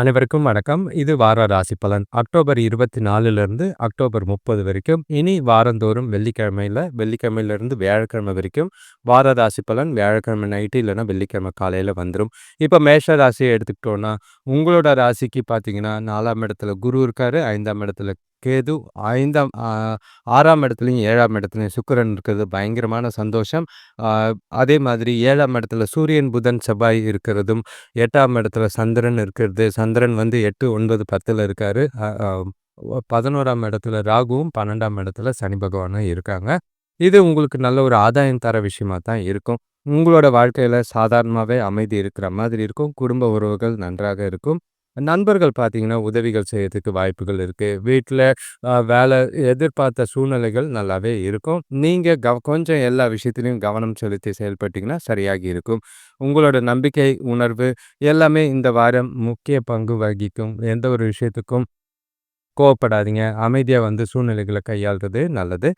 அனைவருக்கும் வணக்கம். இது வார ராசி பலன். அக்டோபர் 24லிருந்து அக்டோபர் 30 வரைக்கும். இனி வாரந்தோறும் வெள்ளிக்கிழமையில வெள்ளிக்கிழமையிலேருந்து வியாழக்கிழமை வரைக்கும் வார ராசி பலன் வியாழக்கிழமை நைட்டு இல்லைன்னா வெள்ளிக்கிழமை காலையில் வந்துடும் இப்போ மேஷ ராசியை எடுத்துக்கிட்டோன்னா உங்களோட ராசிக்கு பார்த்தீங்கன்னா, நாலாம் இடத்துல குரு இருக்காரு. ஐந்தாம் இடத்துல கேது. 5ஆம் அ 6ஆம் இடத்துலயும், 7ஆம் இடத்துலயும் சுக்கிரன் இருக்கிறது பயங்கரமான சந்தோஷம். அதே மாதிரி ஏழாம் இடத்துல சூரியன், புதன், செவ்வாய் இருக்கிறதும், எட்டாம் இடத்துல சந்திரன் இருக்கிறது. சந்திரன் வந்து 8, 9, 10ல இருக்காரு. பதினோராம் இடத்துல ராகுவும், 12ஆம் இடத்துல சனி பகவானும் இருக்காங்க. இது உங்களுக்கு நல்ல ஒரு ஆதாயம் தர விஷயமா தான் இருக்கும். உங்களோட வாழ்க்கையில் சாதாரணமாகவே அமைதி இருக்கிற மாதிரி இருக்கும். குடும்ப உறவுகள் நன்றாக இருக்கும். நண்பர்கள் பார்த்தீங்கன்னா, உதவிகள் செய்யறதுக்கு வாய்ப்புகள் இருக்கு. வீட்டில் வேலை எதிர்பார்த்த சூழ்நிலைகள் நல்லாவே இருக்கும். நீங்கள் கொஞ்சம் எல்லா விஷயத்துலையும் கவனம் செலுத்தி செயல்பட்டீங்கன்னா, சரியாகி இருக்கும். உங்களோட நம்பிக்கை, உணர்வு எல்லாமே இந்த வாரம் முக்கிய பங்கு வகிக்கும். எந்த ஒரு விஷயத்துக்கும் கோவப்படாதீங்க. அமைதியாக வந்து சூழ்நிலைகளை கையாள்றது நல்லது.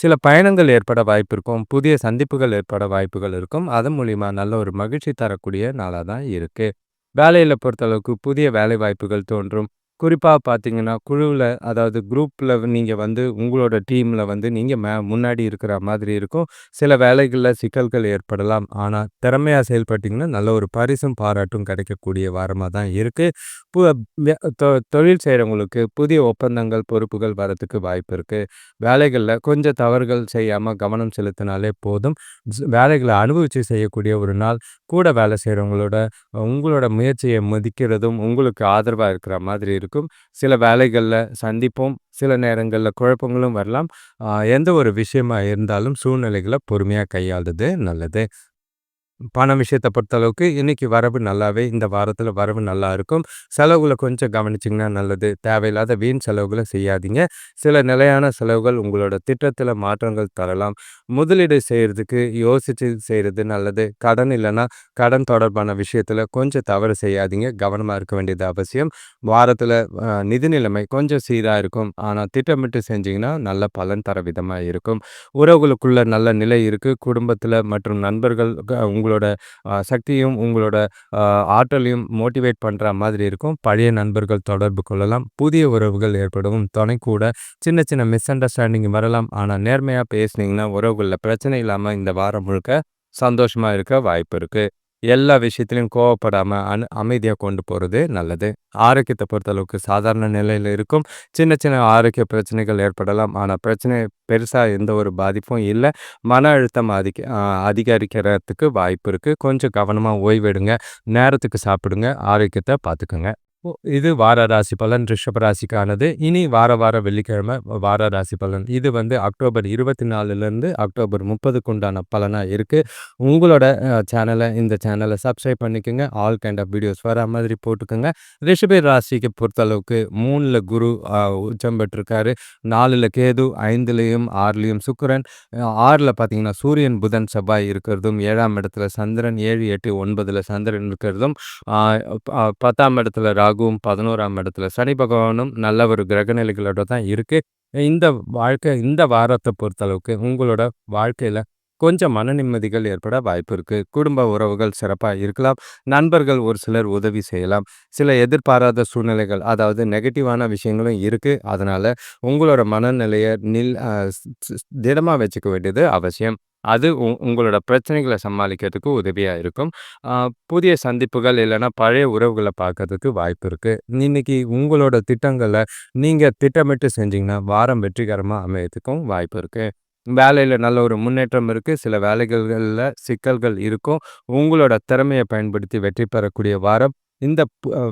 சில பயணங்கள் ஏற்பட வாய்ப்பு இருக்கும். புதிய சந்திப்புகள் ஏற்பட வாய்ப்புகள் இருக்கும். அதன் மூலிமா நல்ல ஒரு மகிழ்ச்சி தரக்கூடிய நாளாக தான் இருக்குது வேலையில் பொறுத்தளவுக்கு புதிய வேலை வாய்ப்புகள் தோன்றும். குறிப்பாக பார்த்தீங்கன்னா, குழுவில் அதாவது குரூப்பில் நீங்கள் வந்து உங்களோட டீமில் வந்து நீங்கள் மே முன்னாடி இருக்கிற மாதிரி இருக்கும். சில வேலைகளில் சிக்கல்கள் ஏற்படலாம். ஆனால் திறமையாக செயல்பட்டிங்கன்னா நல்ல ஒரு பரிசும், பாராட்டும் கிடைக்கக்கூடிய வாரமாக தான் இருக்குது தொ தொழில் செய்கிறவங்களுக்கு புதிய ஒப்பந்தங்கள், பொறுப்புகள் வரத்துக்கு வாய்ப்பு இருக்குது வேலைகளில் கொஞ்சம் தவறுகள் செய்யாமல் கவனம் செலுத்தினாலே போதும். ஸ் அனுபவித்து செய்யக்கூடிய ஒரு நாள். கூட வேலை செய்கிறவங்களோட உங்களோட முயற்சியை மதிக்கிறதும், உங்களுக்கு ஆதரவாக இருக்கிற மாதிரி இருக்கும். சில வேலைகளில் சந்திப்போம். சில நேரங்களில் குழப்பங்களும் வரலாம். எந்த ஒரு விஷயமா இருந்தாலும் சூழ்நிலைகளை பொறுமையாக கையாள்றது நல்லது. பண பொறுத்த பொறுத்தளவுக்கு இன்றைக்கி வரவு நல்லாவே இந்த வாரத்தில் வரவு நல்லா இருக்கும். செலவுகளை கொஞ்சம் கவனிச்சிங்கன்னா நல்லது. தேவையில்லாத வீண் செலவுகளை செய்யாதீங்க. சில நிலையான செலவுகள் உங்களோட திட்டத்தில் மாற்றங்கள் தரலாம். முதலீடு செய்கிறதுக்கு யோசித்து செய்கிறது நல்லது. கடன் இல்லைன்னா கடன் தொடர்பான விஷயத்தில் கொஞ்சம் தவறு செய்யாதீங்க. கவனமாக இருக்க வேண்டியது அவசியம். வாரத்தில் நிதி நிலைமை கொஞ்சம் சீராக இருக்கும். ஆனால் திட்டமிட்டு செஞ்சிங்கன்னா நல்ல பலன் தர விதமாக இருக்கும். உறவுகளுக்குள்ள நல்ல நிலை இருக்குது குடும்பத்தில் மற்றும் நண்பர்கள் க உங்களோட சக்தியும், உங்களோட ஆற்றலையும் மோட்டிவேட் பண்ணுற மாதிரி இருக்கும். பழைய நண்பர்கள் தொடர்பு கொள்ளலாம். புதிய உறவுகள் ஏற்படவும் துணை கூட சின்ன சின்ன மிஸ் அண்டர்ஸ்டாண்டிங் வரலாம். ஆனால் நேர்மையாக பேசுனீங்கன்னா, உறவுகளில் பிரச்சனை இல்லாமல் இந்த வாரம் முழுக்க சந்தோஷமாக இருக்க வாய்ப்பு இருக்குது எல்லா விஷயத்துலையும் கோவப்படாமல் அனு அமைதியாக கொண்டு போகிறது நல்லது. ஆரோக்கியத்தை பொறுத்தளவுக்கு சாதாரண நிலையில் இருக்கும். சின்ன சின்ன ஆரோக்கிய பிரச்சனைகள் ஏற்படலாம். ஆனால் பிரச்சனை பெருசாக எந்த ஒரு பாதிப்பும் இல்லை மன அழுத்தம் அதிக அதிகரிக்கிறதுக்கு வாய்ப்பு இருக்குது கொஞ்சம் கவனமாக ஓய்வெடுங்க. நேரத்துக்கு சாப்பிடுங்க. ஆரோக்கியத்தை பார்த்துக்குங்க இது வார ராசி பலன் ரிஷப ராசிக்கானது. இனி வார வாரம் வெள்ளிக்கிழமை வார ராசி பலன். இது வந்து அக்டோபர் 24லிருந்து அக்டோபர் 30க்கு உண்டான பலனாக இருக்கு. உங்களோட சேனலை இந்த சேனலை சப்ஸ்கிரைப் பண்ணிக்கங்க. ஆல் கைண்ட் ஆஃப் வீடியோஸ் வரா மாதிரி போட்டுக்கங்க. ரிஷப ராசிக்கு பொறுத்தளவுக்கு மூணில் குரு உச்சம் பெற்றிருக்காரு. நாலில் கேது, ஐந்துலேயும் ஆறுலேயும் சுக்கரன் ஆறில் பார்த்தீங்கன்னா, சூரியன், புதன், செவ்வாய் இருக்கிறதும், ஏழாம் இடத்துல சந்திரன் 7, 8, 9ல சந்திரன் இருக்கிறதும், பத்தாம் ப 10ஆம் இடத்துல ராகுவும், 11ஆம் இடத்துல சனி பகவானும் நல்ல ஒரு கிரகநிலைகளோட தான் இருக்குது இந்த வாழ்க்கை இந்த வாரத்தை பொறுத்தளவுக்கு உங்களோட வாழ்க்கையில் கொஞ்சம் மன நிம்மதிகள் ஏற்பட வாய்ப்பு இருக்குது குடும்ப உறவுகள் சிறப்பாக இருக்கலாம். நண்பர்கள் ஒரு சிலர் உதவி செய்யலாம். சில எதிர்பாராத சூழ்நிலைகள் அதாவது நெகட்டிவான விஷயங்களும் இருக்குது அதனால் உங்களோட மனநிலையை நில் திடமாக வச்சுக்க வேண்டியது அவசியம். அது உ உங்களோட பிரச்சனைகளை சமாளிக்கிறதுக்கு உதவியாக இருக்கும். புதிய சந்திப்புகள் இல்லைன்னா பழைய உறவுகளை பார்க்கறதுக்கு வாய்ப்பு இருக்குது இன்னைக்கு உங்களோட திட்டங்களை நீங்கள் திட்டமிட்டு செஞ்சீங்கன்னா, வாரம் வெற்றிகரமாக அமையத்துக்கும் வாய்ப்பு இருக்குது வேலையில் நல்ல ஒரு முன்னேற்றம் இருக்குது சில வேலைகளில் சிக்கல்கள் இருக்கும். உங்களோட திறமையை பயன்படுத்தி வெற்றி பெறக்கூடிய வாரம். இந்த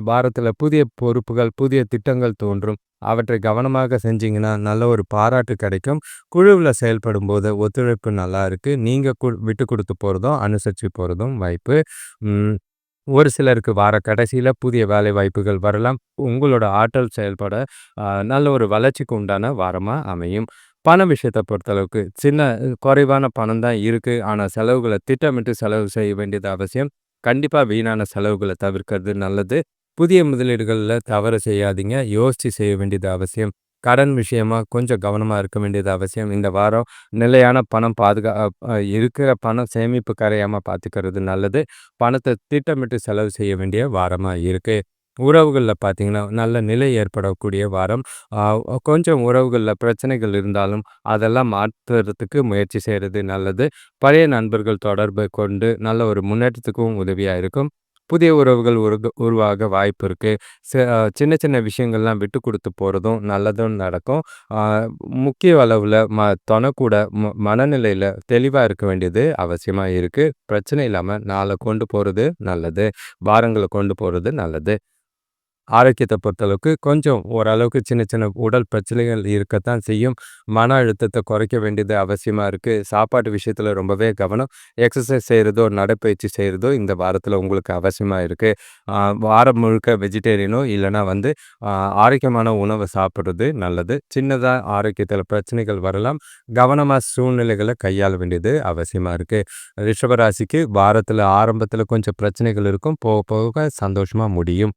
வாரத்தில் புதிய பொறுப்புகள், புதிய திட்டங்கள் தோன்றும். அவற்றை கவனமாக செஞ்சீங்கன்னா, நல்ல ஒரு பாராட்டு கிடைக்கும். குழுவில் செயல்படும் போது ஒத்துழைப்பு நல்லா இருக்குது நீங்கள் கு விட்டு கொடுத்து போகிறதும் அனுசரித்து போகிறதும் வாய்ப்பு. ஒரு சிலருக்கு வார கடைசியில் புதிய வேலை வாய்ப்புகள் வரலாம். உங்களோட ஆற்றல் செயல்பட நல்ல ஒரு வளர்ச்சிக்கு உண்டான வாரமாக அமையும். பண விஷயத்த பொறுத்தளவுக்கு சின்ன குறைவான பணம் தான் இருக்குது ஆனால் செலவுகளை திட்டமிட்டு செலவு செய்ய வேண்டியது அவசியம். கண்டிப்பாக வீணான செலவுகளை தவிர்க்கிறது நல்லது. புதிய முதலீடுகளில் தவறு செய்யாதீங்க. யோசித்து செய்ய வேண்டியது அவசியம். கடன் விஷயமா கொஞ்சம் கவனமாக இருக்க வேண்டியது அவசியம். இந்த வாரம் நிலையான பணம் பாதுகா இருக்கிற பணம் சேமிப்பு கரையாமல் பார்த்துக்கிறது நல்லது. பணத்தை திட்டமிட்டு செலவு செய்ய வேண்டிய வாரமாக இருக்குது உறவுகளில் பார்த்தீங்கன்னா, நல்ல நிலை ஏற்படக்கூடிய வாரம். கொஞ்சம் உறவுகளில் பிரச்சனைகள் இருந்தாலும், அதெல்லாம் மாற்றுறதுக்கு முயற்சி செய்கிறது நல்லது. பழைய நண்பர்கள் தொடர்பு கொண்டு நல்ல ஒரு முன்னேற்றத்துக்கும் உதவியாக இருக்கும். புதிய உறவுகள் உருக உருவாக வாய்ப்பு இருக்குது ச சின்ன சின்ன விஷயங்கள்லாம் விட்டு கொடுத்து போகிறதும் நல்லதும் நடக்கும். முக்கிய அளவில் ம தொனக்கூட ம மனநிலையில் தெளிவாக இருக்க வேண்டியது அவசியமாக இருக்குது பிரச்சனை இல்லாமல் நாளை கொண்டு போகிறது நல்லது. வாரங்களை கொண்டு போகிறது நல்லது. ஆரோக்கியத்தை பொறுத்தளவுக்கு கொஞ்சம் ஓரளவுக்கு சின்ன சின்ன உடல் பிரச்சனைகள் இருக்கத்தான் செய்யும். மன அழுத்தத்தை குறைக்க வேண்டியது அவசியமாக இருக்குது சாப்பாட்டு விஷயத்தில் ரொம்பவே கவனம். எக்ஸசைஸ் செய்கிறதோ நடைப்பயிற்சி செய்கிறதோ இந்த வாரத்தில் உங்களுக்கு அவசியமாக இருக்குது வாரம் முழுக்க வெஜிடேரியனோ இல்லைனா வந்து ஆரோக்கியமான உணவை சாப்பிட்றது நல்லது. சின்னதாக ஆரோக்கியத்தில் பிரச்சனைகள் வரலாம். கவனமாக சூழ்நிலைகளை கையாள வேண்டியது அவசியமாக இருக்குது ரிஷபராசிக்கு வாரத்தில் ஆரம்பத்தில் கொஞ்சம் பிரச்சனைகள் இருக்கும். போக போக சந்தோஷமாக முடியும்.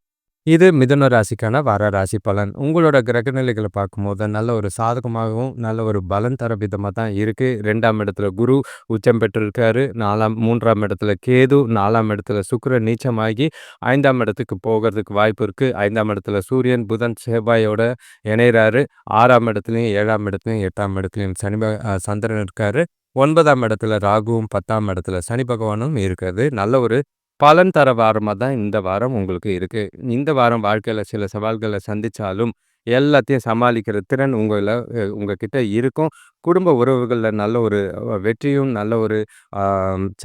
இது மிதுன ராசிக்கான வார ராசி பலன். உங்களோட கிரகநிலைகளை பார்க்கும்போது நல்ல ஒரு சாதகமாகவும், நல்ல ஒரு பலன் தர விதமாக தான் இருக்குது ரெண்டாம் இடத்துல குரு உச்சம் பெற்றிருக்காரு. 4ஆம் 3ஆம் இடத்துல கேது, நாலாம் இடத்துல சுக்கர நீச்சமாகி ஐந்தாம் இடத்துக்கு போகிறதுக்கு வாய்ப்பு இருக்குது ஐந்தாம் இடத்துல சூரியன், புதன், செவ்வாயோட இணைகிறாரு ஆறாம் இடத்துலையும் ஏழாம் இடத்துலையும் எட்டாம் இடத்துலையும் சனி சந்திரன் இருக்காரு. ஒன்பதாம் இடத்துல ராகுவும், 10ஆம் இடத்துல சனி பகவானும் இருக்கிறது. நல்ல ஒரு பலன் தர வாரமாக தான் இந்த வாரம் உங்களுக்கு இருக்குது இந்த வாரம் வாழ்க்கையில் சில சவால்களை சந்தித்தாலும் எல்லாத்தையும் சமாளிக்கிற திறன் உங்களை அ உங்ககிட்ட இருக்கும். குடும்ப உறவுகளில் நல்ல ஒரு வெற்றியும், நல்ல ஒரு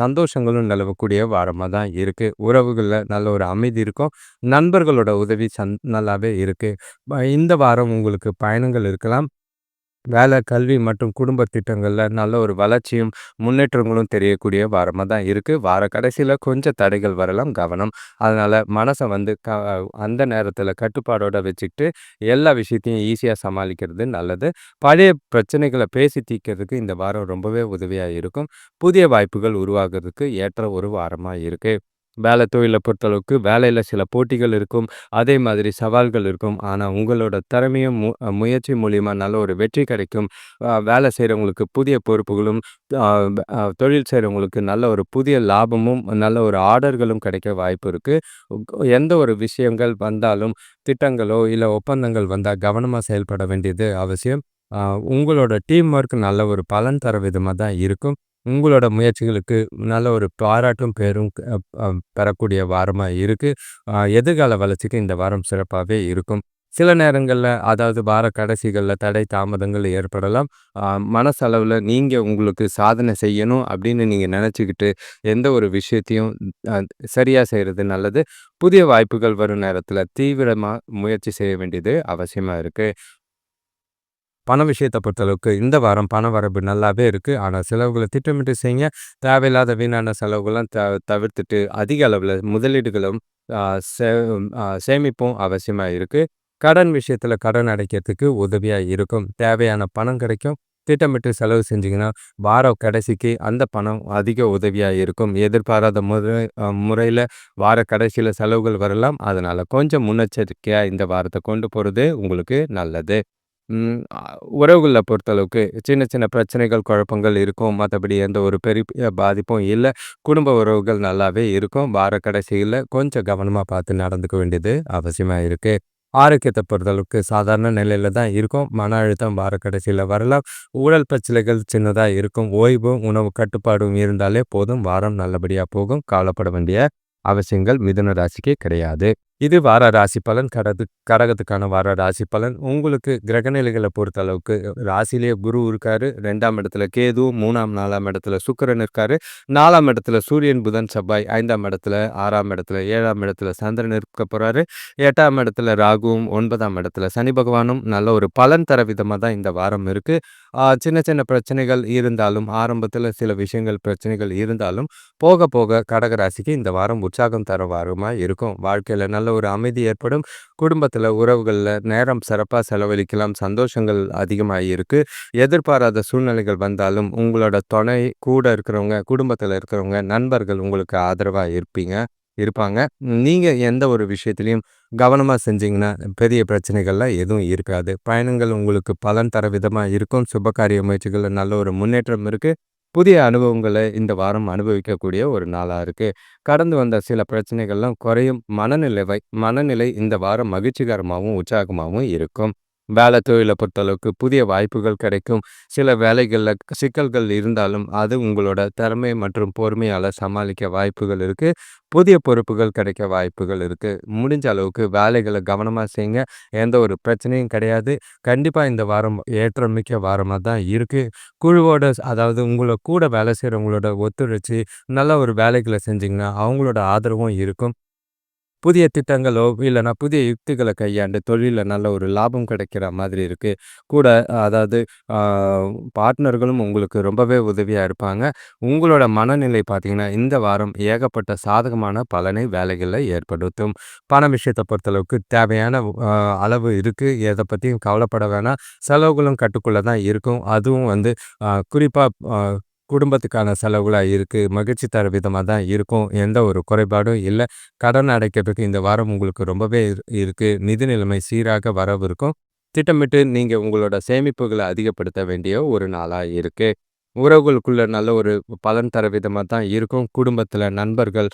சந்தோஷங்களும் நிலவக்கூடிய வாரமாக தான் இருக்குது உறவுகளில் நல்ல ஒரு அமைதி இருக்கும். நண்பர்களோட உதவி சந் நல்லாவே இருக்குது இந்த வாரம் உங்களுக்கு பயணங்கள் இருக்கலாம். வேலை, கல்வி மற்றும் குடும்ப திட்டங்களில் நல்ல ஒரு வளர்ச்சியும், முன்னேற்றங்களும் தெரியக்கூடிய வாரமாக தான் இருக்குது வார கடைசியில் கொஞ்சம் தடைகள் வரலாம். கவனம். அதனால் மனசை வந்து க அந்த நேரத்தில் கட்டுப்பாடோடு வச்சுக்கிட்டு, எல்லா விஷயத்தையும் ஈஸியாக சமாளிக்கிறது நல்லது. பழைய பிரச்சனைகளை பேசி தீர்க்கிறதுக்கு இந்த வாரம் ரொம்பவே உதவியாக இருக்கும். புதிய வாய்ப்புகள் உருவாகுறதுக்கு ஏற்ற ஒரு வாரமாக இருக்குது வேலை தொழிலை பொறுத்தளவுக்கு வேலையில் சில போட்டிகள் இருக்கும். அதே மாதிரி சவால்கள் இருக்கும். ஆனால் உங்களோட திறமையும், மு முயற்சி மூலிமா நல்ல ஒரு வெற்றி கிடைக்கும். வேலை செய்கிறவங்களுக்கு புதிய பொறுப்புகளும், தொழில் செய்கிறவங்களுக்கு நல்ல ஒரு புதிய லாபமும், நல்ல ஒரு ஆர்டர்களும் கிடைக்க வாய்ப்பு இருக்குது எந்த ஒரு விஷயங்கள் வந்தாலும், திட்டங்களோ இல்லை ஒப்பந்தங்கள் வந்தால் கவனமாக செயல்பட வேண்டியது அவசியம். உங்களோட டீம் ஒர்க் நல்ல ஒரு பலன் தர விதமாக தான் இருக்கும். உங்களோட முயற்சிகளுக்கு நல்ல ஒரு பாராட்டும், பேரும் பெறக்கூடிய வாரமாக இருக்குது எதிர்கால வளர்ச்சிக்கு இந்த வாரம் சிறப்பாகவே இருக்கும். சில நேரங்களில் அதாவது வார கடைசிகளில் தடை, தாமதங்கள் ஏற்படலாம். மனசளவில் நீங்கள் உங்களுக்கு சாதனை செய்யணும் அப்படின்னு நீங்கள் நினச்சிக்கிட்டு எந்த ஒரு விஷயத்தையும் சரியாக செய்கிறது நல்லது. புதிய வாய்ப்புகள் வரும் நேரத்தில் தீவிரமாக முயற்சி செய்ய வேண்டியது அவசியமாக இருக்குது பண விஷயத்தை பொறுத்தளவுக்கு இந்த வாரம் பண வரவு நல்லாவே இருக்குது ஆனால் செலவுகளை திட்டமிட்டு செய்யுங்க. தேவையில்லாத வீணான செலவுகள்லாம் த தவிர்த்துட்டு, அதிக அளவில் முதலீடுகளும், சே சேமிப்பும் அவசியமாக இருக்குது கடன் விஷயத்தில் கடன் அடைக்கிறதுக்கு உதவியாக இருக்கும். தேவையான பணம் கிடைக்கும். திட்டமிட்டு செலவு செஞ்சிங்கன்னா வாரம் கடைசிக்கு அந்த பணம் அதிக உதவியாக இருக்கும். எதிர்பாராத முறை முறையில் வார கடைசியில் செலவுகள் வரலாம். அதனால் கொஞ்சம் முன்னெச்சரிக்கையாக இந்த வாரத்தை கொண்டு போகிறது உங்களுக்கு நல்லது. உறவுகளை பொறுத்தளவுக்கு சின்ன சின்ன பிரச்சனைகள், குழப்பங்கள் இருக்கும். மற்றபடி எந்த ஒரு பெரிய பாதிப்பும் இல்லை குடும்ப உறவுகள் நல்லாவே இருக்கும். வார கடைசியில் கொஞ்சம் கவனமாக பார்த்து நடந்துக்க வேண்டியது அவசியமா இருக்கு. ஆரோக்கியத்தை பொறுத்தளவுக்கு சாதாரண நிலையில தான் இருக்கும். மன அழுத்தம் வார கடைசியில் வரலாம். ஊழல் பிரச்சனைகள் சின்னதாக இருக்கும். ஓய்வும், உணவு கட்டுப்பாடும் இருந்தாலே போதும். வாரம் நல்லபடியாக போகும். கவலைப்பட வேண்டிய அவசியங்கள் மிதுன ராசிக்கு கிடையாது. இது வார ராசி பலன். கடது கடகத்துக்கான வார ராசி பலன். உங்களுக்கு கிரகநிலைகள பொறுத்தளவுக்கு ராசிலேயே குரு இருக்காரு. ரெண்டாம் இடத்துல கேது, 3ஆம், 4ஆம் இடத்துல சுக்கிரன் இருக்காரு. நாலாம் இடத்துல சூரியன், புதன், செவ்வாய், ஐந்தாம் இடத்துல, ஆறாம் இடத்துல, ஏழாம் இடத்துல சந்திரன் இருக்க போறாரு. எட்டாம் இடத்துல ராகுவும், ஒன்பதாம் இடத்துல சனி பகவானும் நல்ல ஒரு பலன் தர விதமாக தான் இந்த வாரம் இருக்கு. சின்ன சின்ன பிரச்சனைகள் இருந்தாலும், ஆரம்பத்தில் சில விஷயங்கள் பிரச்சனைகள் இருந்தாலும், போக போக கடக ராசிக்கு இந்த வாரம் உற்சாகம் தர வாரமாக இருக்கும். வாழ்க்கையில் நல்ல ஒரு அமைதி ஏற்படும். குடும்பத்தில் உறவுகளில் நேரம் சிறப்பாக செலவழிக்கலாம். சந்தோஷங்கள் அதிகமாக இருக்கு. எதிர்பாராத சூழ்நிலைகள் வந்தாலும், உங்களோட துணை, கூட இருக்கிறவங்க, குடும்பத்தில் இருக்கிறவங்க, நண்பர்கள் உங்களுக்கு ஆதரவாக இருப்பீங்க இருப்பாங்க. நீங்கள் எந்த ஒரு விஷயத்துலையும் கவனமாக செஞ்சீங்கன்னா, பெரிய பிரச்சனைகள்லாம் எதுவும் இருக்காது. பயணங்கள் உங்களுக்கு பலன் தர விதமாக இருக்கும். சுபகாரிய முயற்சிகளில் நல்ல ஒரு முன்னேற்றம் இருக்குது புதிய அனுபவங்களை இந்த வாரம் அனுபவிக்கக்கூடிய ஒரு நாளாக இருக்குது கடந்து வந்த சில பிரச்சனைகள்லாம் குறையும் மனநிலைவை மனநிலை இந்த வாரம் மகிழ்ச்சிகரமாகவும் உற்சாகமாகவும் இருக்கும். வேலை தொழிலை பொறுத்தளவுக்கு புதிய வாய்ப்புகள் கிடைக்கும். சில வேலைகளில் சிக்கல்கள் இருந்தாலும், அது உங்களோட திறமை மற்றும் பொறுமையால் சமாளிக்க வாய்ப்புகள் இருக்குது புதிய பொறுப்புகள் கிடைக்க வாய்ப்புகள் இருக்குது முடிஞ்ச அளவுக்கு வேலைகளை கவனமாக செய்யுங்க. எந்த ஒரு பிரச்சனையும் கிடையாது. கண்டிப்பாக இந்த வாரம் ஏற்றம் மிக்க வாரமாக தான் இருக்குது குழுவோட அதாவது உங்களை கூட வேலை செய்கிறவங்களோட ஒத்துழைச்சி நல்ல ஒரு வேலைகளை செஞ்சிங்கன்னா அவங்களோட ஆதரவும் இருக்கும். புதிய திட்டங்களோ, இல்லைன்னா புதிய யுக்திகளை கையாண்டு தொழிலில் நல்ல ஒரு லாபம் கிடைக்கிற மாதிரி இருக்குது கூட அதாவது பார்ட்னர்களும் உங்களுக்கு ரொம்பவே உதவியாக இருப்பாங்க. உங்களோட மனநிலை பார்த்தீங்கன்னா, இந்த வாரம் ஏகப்பட்ட சாதகமான பலனை வேலைகளில் ஏற்படுத்தும். பண விஷயத்தை பொறுத்தளவுக்கு தேவையான அளவு இருக்குது எதை பற்றியும் கவலைப்பட வேணாம். செலவுகளும் கட்டுக்குள்ளே தான் இருக்கும். அதுவும் வந்து குறிப்பாக குடும்பத்துக்கான செலவுகளாக இருக்குது மகிழ்ச்சி தர விதமாக தான் இருக்கும். எந்த ஒரு குறைபாடும் இல்லை கடன் அடைக்கிறதுக்கு இந்த வாரம் உங்களுக்கு ரொம்பவே இருக்குது நிதி நிலைமை சீராக வரவு இருக்கும். திட்டமிட்டு நீங்கள் உங்களோட சேமிப்புகளை அதிகப்படுத்த வேண்டிய ஒரு நாளாக இருக்குது உறவுகளுக்குள்ள நல்ல ஒரு பலன் தர விதமாக தான் இருக்கும். குடும்பத்தில் நண்பர்கள்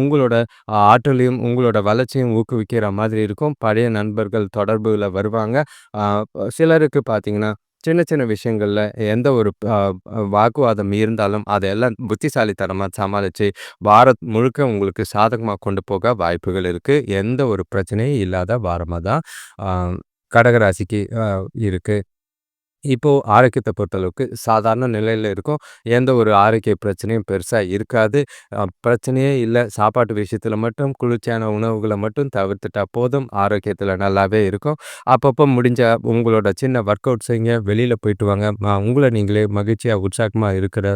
உங்களோட ஆற்றலையும், உங்களோட வளர்ச்சியும் ஊக்குவிக்கிற மாதிரி இருக்கும். பழைய நண்பர்கள் தொடர்புகளை வருவாங்க. சிலருக்கு பார்த்தீங்கன்னா, சின்ன சின்ன விஷயங்களில் எந்த ஒரு வாக்குவாதம் இருந்தாலும், அதையெல்லாம் புத்திசாலித்தனமாக சமாளித்து வாரம் முழுக்க உங்களுக்கு சாதகமாக கொண்டு போக வாய்ப்புகள் இருக்குது எந்த ஒரு பிரச்சனையும் இல்லாத வாரமாக தான் கடகராசிக்கு இருக்குது இப்போது இப்போ பொறுத்தளவுக்கு சாதாரண நிலையில் இருக்கும். எந்த ஒரு ஆரோக்கிய பிரச்சனையும் பெருசாக இருக்காது. பிரச்சனையே இல்லை சாப்பாட்டு விஷயத்தில் மட்டும் குளிர்ச்சியான உணவுகளை மட்டும் தவிர்த்துட்டா போதும். ஆரோக்கியத்தில் நல்லாவே இருக்கும். அப்பப்போ முடிஞ்ச உங்களோட சின்ன ஒர்க் அவுட் செய்யுங்க. வெளியில் போயிட்டு வாங்க. உங்களை நீங்களே மகிழ்ச்சியாக உற்சாகமாக இருக்கிற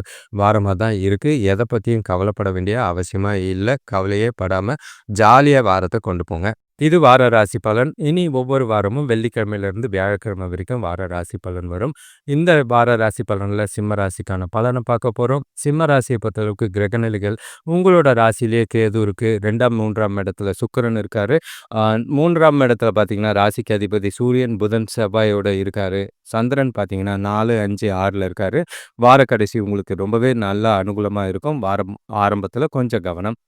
வாரமாக தான் இருக்குது எதை பற்றியும் கவலைப்பட வேண்டிய அவசியமாக இல்லை கவலையே படாமல் ஜாலியாக வாரத்தை கொண்டு போங்க. இது வார ராசி பலன். இனி ஒவ்வொரு வாரமும் வெள்ளிக்கிழமையிலிருந்து வியாழக்கிழமை வரைக்கும் வார ராசி பலன் வரும். இந்த வார ராசி பலனில் சிம்ம ராசிக்கான பலனை பார்க்க போகிறோம் சிம்ம ராசியை பொறுத்தளவுக்கு கிரகநிலைகள் உங்களோட ராசியிலேயே கேது இருக்குது ரெண்டாம் மூன்றாம் இடத்துல சுக்கரன் இருக்கார் மூன்றாம் இடத்துல பார்த்தீங்கன்னா, ராசிக்கு அதிபதி சூரியன், புதன், செவ்வாயோட இருக்கார் சந்திரன் பார்த்தீங்கன்னா நாலு அஞ்சு ஆறில் இருக்கார் வார கடைசி உங்களுக்கு ரொம்பவே நல்லா அனுகூலமாக இருக்கும். வாரம் ஆரம்பத்தில் கொஞ்சம் கவனம்.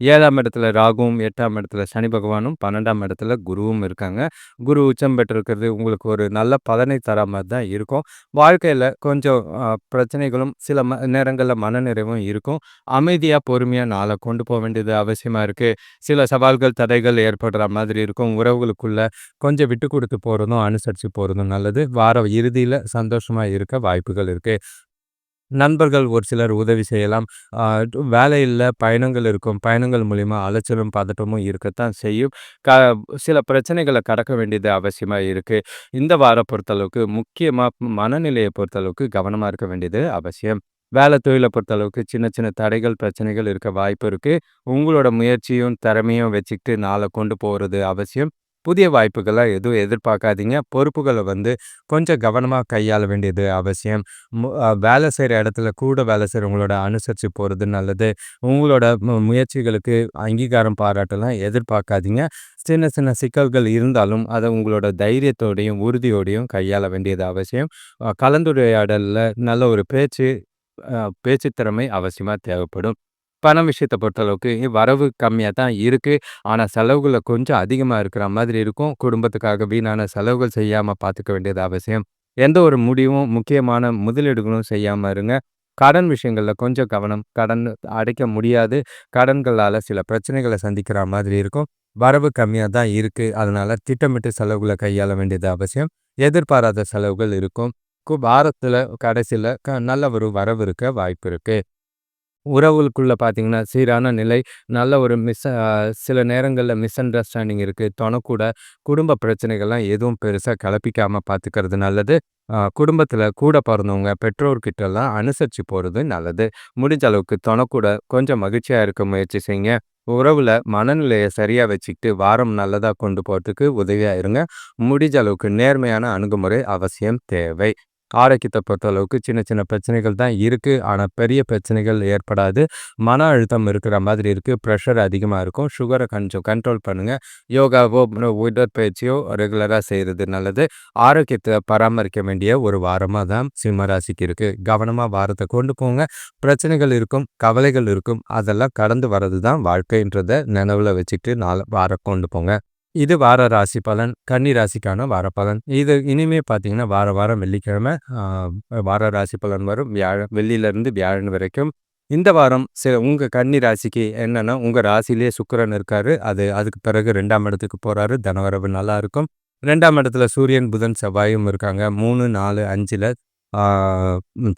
ஏழாம் இடத்துல ராகுவும், எட்டாம் இடத்துல சனி பகவானும், 12ஆம் இடத்துல குருவும் இருக்காங்க. குரு உச்சம் பெற்றிருக்கிறது உங்களுக்கு ஒரு நல்ல பலனை தர மாதிரி தான் இருக்கும். வாழ்க்கையில் கொஞ்சம் பிரச்சனைகளும், சில ம நேரங்களில் மனநிறைவும் இருக்கும். அமைதியாக பொறுமையாக நாளை கொண்டு போக வேண்டியது அவசியமாக இருக்குது சில சவால்கள், தடைகள் ஏற்படுற மாதிரி இருக்கும். உறவுகளுக்குள்ள கொஞ்சம் விட்டு கொடுத்து போகிறதும் அனுசரித்து போகிறதும் நல்லது. வார இறுதியில் சந்தோஷமாக இருக்க வாய்ப்புகள் இருக்குது நண்பர்கள் ஒரு சிலர் உதவி செய்யலாம். வேலையில் பயணங்கள் இருக்கும். பயணங்கள் மூலிமா அலைச்சலும், பதட்டமும் இருக்கத்தான் செய்யும். க சில பிரச்சனைகளை கடக்க வேண்டியது அவசியமாக இருக்குது இந்த வாரம் பொறுத்தளவுக்கு முக்கியமாக மனநிலையை பொறுத்தளவுக்கு கவனமாக இருக்க வேண்டியது அவசியம். வேலை தொழிலை பொறுத்தளவுக்கு சின்ன சின்ன தடைகள், பிரச்சனைகள் இருக்க வாய்ப்பு இருக்குது உங்களோட முயற்சியும், திறமையும் வச்சுக்கிட்டு நாளை கொண்டு போகிறது அவசியம். புதிய வாய்ப்புகளை எதுவும் எதிர்பார்க்காதீங்க. பொறுப்புகளை வந்து கொஞ்சம் கவனமாக கையாள வேண்டியது அவசியம். வேலை செய்கிற இடத்துல கூட வேலை செய்கிறவங்களோட அனுசரித்து போகிறது நல்லது. உங்களோட முயற்சிகளுக்கு அங்கீகாரம், பாராட்டெல்லாம் எதிர்பார்க்காதீங்க. சின்ன சின்ன சிக்கல்கள் இருந்தாலும், அதை உங்களோட தைரியத்தோடையும், உறுதியோடையும் கையாள வேண்டியது அவசியம். கலந்துரையாடலில் நல்ல ஒரு பேச்சு பேச்சுத்திறமை பேச்சு திறமை தேவைப்படும். பணம் விஷயத்தை பொறுத்தளவுக்கு வரவு கம்மியாக தான் இருக்குது ஆனால் செலவுகளில் கொஞ்சம் அதிகமாக இருக்கிற மாதிரி இருக்கும். குடும்பத்துக்காக வீணான செலவுகள் செய்யாமல் பார்த்துக்க வேண்டியது அவசியம். எந்த ஒரு முடிவும், முக்கியமான முதலீடுகளும் செய்யாமல் இருங்க. கடன் விஷயங்களில் கொஞ்சம் கவனம். கடன் அடைக்க முடியாது. கடன்களால் சில பிரச்சனைகளை சந்திக்கிற மாதிரி இருக்கும். வரவு கம்மியாக தான் இருக்குது அதனால் திட்டமிட்டு செலவுகளை கையாள வேண்டியது அவசியம். எதிர்பாராத செலவுகள் இருக்கும். கு கடைசியில் க நல்ல ஒரு வரவு இருக்க வாய்ப்பு இருக்குது உறவுகளுக்குள்ளே பார்த்தீங்கன்னா, சீரான நிலை, நல்ல ஒரு மிஸ் சில நேரங்களில் மிஸ் அண்டர்ஸ்டாண்டிங் இருக்குது தொணக்கூட குடும்ப பிரச்சனைகள்லாம் எதுவும் பெருசாக கிளப்பிக்காமல் பார்த்துக்கிறது நல்லது. குடும்பத்தில் கூட பிறந்தவங்க பெற்றோர்கிட்டலாம் அனுசரித்து போகிறது நல்லது. முடிஞ்ச அளவுக்கு தொணக்கூட கொஞ்சம் மகிழ்ச்சியாக இருக்க முயற்சி செய்யுங்க. உறவில் மனநிலையை சரியாக வச்சுக்கிட்டு வாரம் நல்லதாக கொண்டு போகிறதுக்கு உதவியாக இருங்க. முடிஞ்ச அளவுக்கு நேர்மையான அணுகுமுறை அவசியம் தேவை. ஆரோக்கியத்தை பொறுத்தளவுக்கு சின்ன சின்ன பிரச்சனைகள் தான் இருக்குது ஆனால் பெரிய பிரச்சனைகள் ஏற்படாது. மன அழுத்தம் இருக்கிற மாதிரி இருக்குது ப்ரெஷர் அதிகமாக இருக்கும். சுகரை கொஞ்சம் கண்ட்ரோல் பண்ணுங்கள் யோகாவோ உடற்பயிற்சியோ ரெகுலராக செய்கிறது நல்லது. ஆரோக்கியத்தை பராமரிக்க வேண்டிய ஒரு வாரமாக தான் சிம்மராசிக்கு இருக்குது கவனமாக வாரத்தை கொண்டு போங்க. பிரச்சனைகள் இருக்கும் கவலைகள் இருக்கும். அதெல்லாம் கடந்து வர்றது தான் வாழ்க்கைன்றத நினைவில் வச்சுட்டு நாலு வாரம் கொண்டு போங்க. இது வார ராசி பலன் கன்னி ராசிக்கான வார பலன். இது இனிமே பார்த்தீங்கன்னா வார வாரம் வெள்ளிக்கிழமை வார ராசி பலன் வரும். வியாழ வெள்ளியிலேருந்து வியாழன் வரைக்கும். இந்த வாரம் சில உங்கள் கன்னி ராசிக்கு என்னென்னா உங்கள் ராசிலேயே சுக்கரன் இருக்கார். அது அதுக்கு பிறகு ரெண்டாம் இடத்துக்கு போகிறாரு தனவரவு நல்லா இருக்கும். ரெண்டாம் இடத்துல சூரியன் புதன் செவ்வாயும் இருக்காங்க. மூணு நாலு அஞ்சில்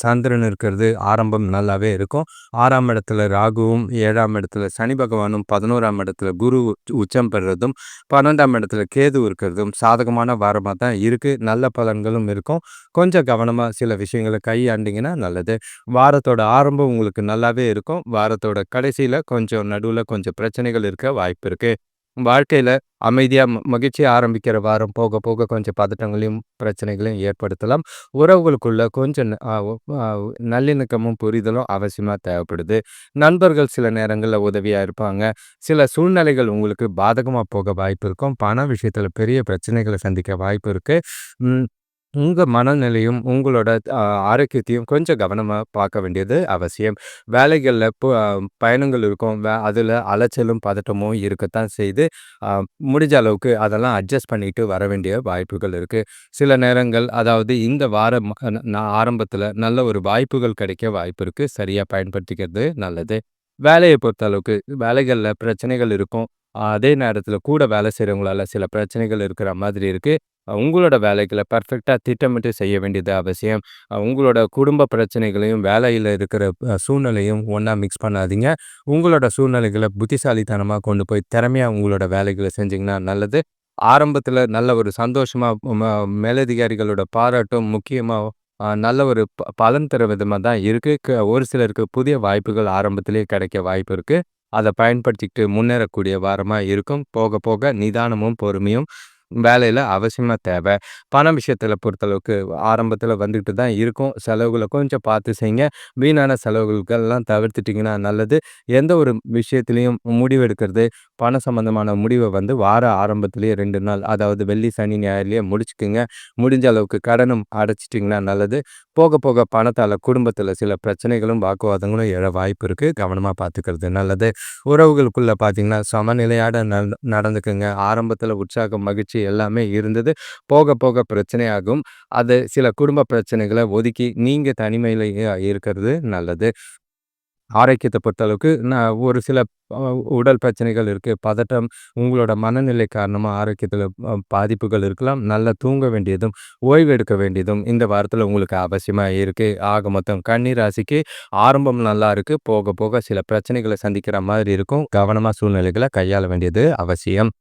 சந்திரன் இருக்கிறது ஆரம்பம் நல்லாவே இருக்கும். ஆறாம் இடத்துல ராகுவும் ஏழாம் இடத்துல சனி பகவானும் பதினோராம் இடத்துல குரு உச்சம் பெறுறதும் பன்னெண்டாம் இடத்துல கேது இருக்கிறதும் சாதகமான வாரமாக தான் இருக்குது நல்ல பலன்களும் இருக்கும். கொஞ்சம் கவனமாக சில விஷயங்களை கையாண்டிங்கன்னா நல்லது. வாரத்தோட ஆரம்பம் உங்களுக்கு நல்லாவே இருக்கும். வாரத்தோட கடைசியில் கொஞ்சம் நடுவில் கொஞ்சம் பிரச்சனைகள் இருக்க வாய்ப்பு இருக்குது வாழ்க்கையில் அமைதியாக மகிழ்ச்சியாக ஆரம்பிக்கிற வாரம் போக போக கொஞ்சம் பதட்டங்களையும் பிரச்சனைகளையும் ஏற்படுத்தலாம். உறவுகளுக்குள்ள கொஞ்சம் நல்லிணக்கமும் புரிதலும் அவசியமாக தேவைப்படுது. நண்பர்கள் சில நேரங்களில் உதவியாக இருப்பாங்க. சில சூழ்நிலைகள் உங்களுக்கு பாதகமாக போக வாய்ப்பு இருக்கும். பண விஷயத்தில் பெரிய பிரச்சனைகளை சந்திக்க வாய்ப்பு இருக்குது உங்கள் மனநிலையும் உங்களோட ஆரோக்கியத்தையும் கொஞ்சம் கவனமாக பார்க்க வேண்டியது அவசியம். வேலைகளில் இப்போ பயணங்கள் இருக்கும். வே அதில் அலைச்சலும் பதட்டமும் இருக்கத்தான் செய்து முடிஞ்ச அளவுக்கு அதெல்லாம் அட்ஜஸ்ட் பண்ணிட்டு வர வேண்டிய வாய்ப்புகள் இருக்குது சில நேரங்கள் அதாவது இந்த வாரம் ஆரம்பத்தில் நல்ல ஒரு வாய்ப்புகள் கிடைக்க வாய்ப்பு இருக்குது சரியாக பயன்படுத்திக்கிறது நல்லது. வேலையை பொறுத்த அளவுக்கு வேலைகளில் பிரச்சனைகள் இருக்கும். அதே நேரத்தில் கூட வேலை செய்கிறவங்களால சில பிரச்சனைகள் இருக்கிற மாதிரி இருக்குது உங்களோட வேலைகளை பர்ஃபெக்டாக திட்டமிட்டு செய்ய வேண்டியது அவசியம். உங்களோட குடும்ப பிரச்சனைகளையும் வேலையில் இருக்கிற சூழ்நிலையும் ஒன்றா மிக்ஸ் பண்ணாதீங்க. உங்களோட சூழ்நிலைகளை புத்திசாலித்தனமாக கொண்டு போய் திறமையாக உங்களோட வேலைகளை செஞ்சிங்கன்னா நல்லது. ஆரம்பத்தில் நல்ல ஒரு சந்தோஷமாக மேலதிகாரிகளோட பாராட்டும் முக்கியமாக நல்ல ஒரு பலன் தர விதமாக தான் இருக்குது ஒரு சிலருக்கு புதிய வாய்ப்புகள் ஆரம்பத்திலே கிடைக்க வாய்ப்பு இருக்குது அதை பயன்படுத்திக்கிட்டு முன்னேறக்கூடிய வாரமாக இருக்கும். போக போக நிதானமும் பொறுமையும் வேலையில் அவசியமாக தேவை. பணம் விஷயத்தில் பொறுத்தளவுக்கு ஆரம்பத்தில் வந்துக்கிட்டு தான் இருக்கும். செலவுகளை கொஞ்சம் பார்த்து செய்யுங்க. வீணான செலவுகளுக்கெல்லாம் தவிர்த்துட்டிங்கன்னா நல்லது. எந்த ஒரு விஷயத்துலையும் முடிவெடுக்கிறது பண சம்மந்தமான முடிவை வந்து வார ஆரம்பத்துலேயே ரெண்டு நாள் அதாவது வெள்ளி சனி ஞாயிறுலேயே முடிச்சுக்குங்க. முடிஞ்ச அளவுக்கு கடனும் அடைச்சிட்டிங்கன்னா நல்லது. போக போக பணத்தால் குடும்பத்தில் சில பிரச்சனைகளும் வாக்குவாதங்களும் எழ வாய்ப்பு இருக்குது கவனமாக பார்த்துக்கிறது நல்லது. உறவுகளுக்குள்ளே பார்த்தீங்கன்னா சமநிலையாட நடந்துக்குங்க. ஆரம்பத்தில் உற்சாகம் மகிழ்ச்சி எல்லாமே இருந்தது. போக போக பிரச்சனையாகும். அது சில குடும்ப பிரச்சனைகளை ஒதுக்கி நீங்கள் தனிமையிலேயே இருக்கிறது நல்லது. ஆரோக்கியத்தை பொறுத்தளவுக்கு நான் ஒரு சில உடல் பிரச்சனைகள் இருக்குது பதட்டம் உங்களோட மனநிலை காரணமாக ஆரோக்கியத்தில் பாதிப்புகள் இருக்கலாம். நல்லா தூங்க வேண்டியதும் ஓய்வு எடுக்க வேண்டியதும் இந்த வாரத்தில் உங்களுக்கு அவசியமாக இருக்குது ஆக மொத்தம் கண்ணீர் ராசிக்கு ஆரம்பம் நல்லா இருக்குது போக போக சில பிரச்சனைகளை சந்திக்கிற மாதிரி இருக்கும். கவனமாக சூழ்நிலைகளை கையாள வேண்டியது அவசியம்.